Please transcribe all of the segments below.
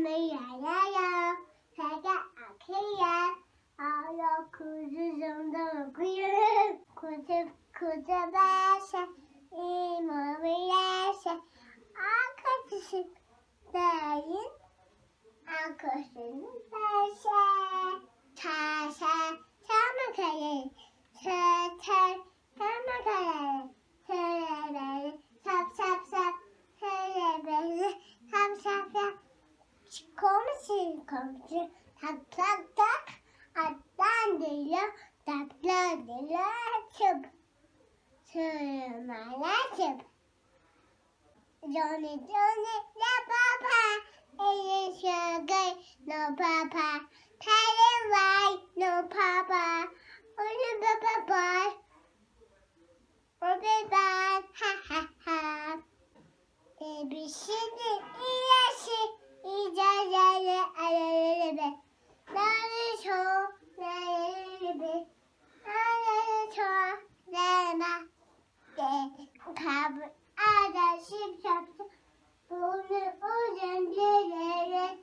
没呀呀呀，大家好看呀，好了，可是什么鬼呀？可是可是巴山，一模没呀山，啊可是大人，啊可是大山，茶山。Komşu komşu tak tak tak atlan diyor tatlı diyor çıp sürmene çıp Johnny Johnny la papa Eli sugar no papa Tell right no papa Only papa boy Only bad kabul adaşım şapsı bunu uzun dilere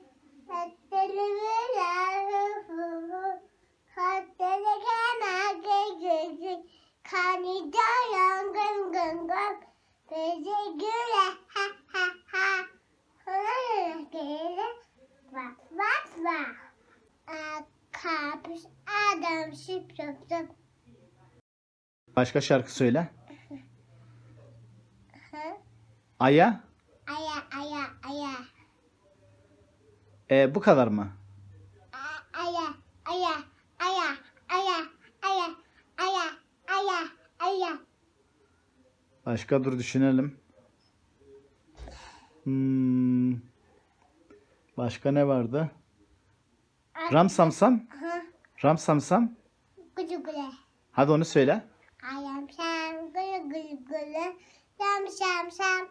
Hatlarımı rahıfımı Hatları kenarda gözü Kanıda yangın gın gın Gözü güle ha ha ha Kulağına gele Bak bak bak Kapış adam şıp şıp şıp Başka şarkı söyle. Aya. Aya aya aya E, bu kadar mı? A- aya aya aya aya aya aya aya aya Başka dur düşünelim. Hmm. Başka ne vardı? Ram samsam. Hı. Ram samsam. Gülü gülü Hadi onu söyle. Ayam sam gülü gülü gülü Sam sam sam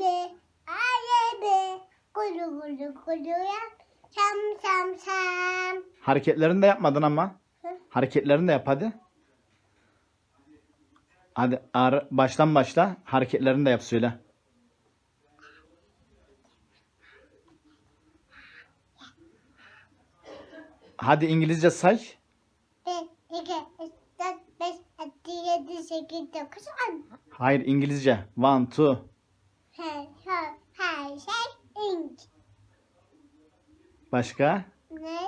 be aye be Gülü gülü gülü yap Sam sam sam Hareketlerini de yapmadın ama. Hı. Hareketlerini de yap hadi. Hadi ar- baştan başla. Hareketlerini de yap söyle. Hadi İngilizce say. Bir, iki, üç, dört, beş, altı, yedi, sekiz, dokuz, on. Hayır İngilizce. One, two. Her, her, her şey ink. Başka? Ne?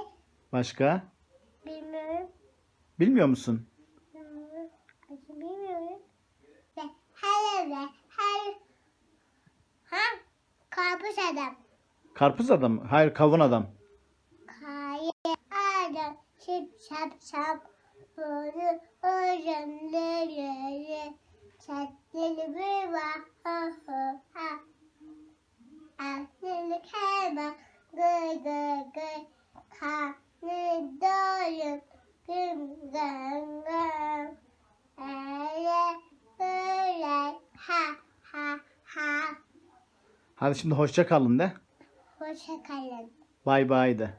Başka? Bilmiyorum. Bilmiyor musun? Bilmiyorum. Ve her evde, her... Ha? Karpuz adam. Karpuz adam. Hayır kavun adam. Kayı adam. Şip şap şap. Bunu öğrenleri. Çatlı bir var. Doyum. Güm güm güm. Öyle öyle. Ha ha ha. Hadi şimdi hoşça kalın de. Hoşça kalın. Bay bay de.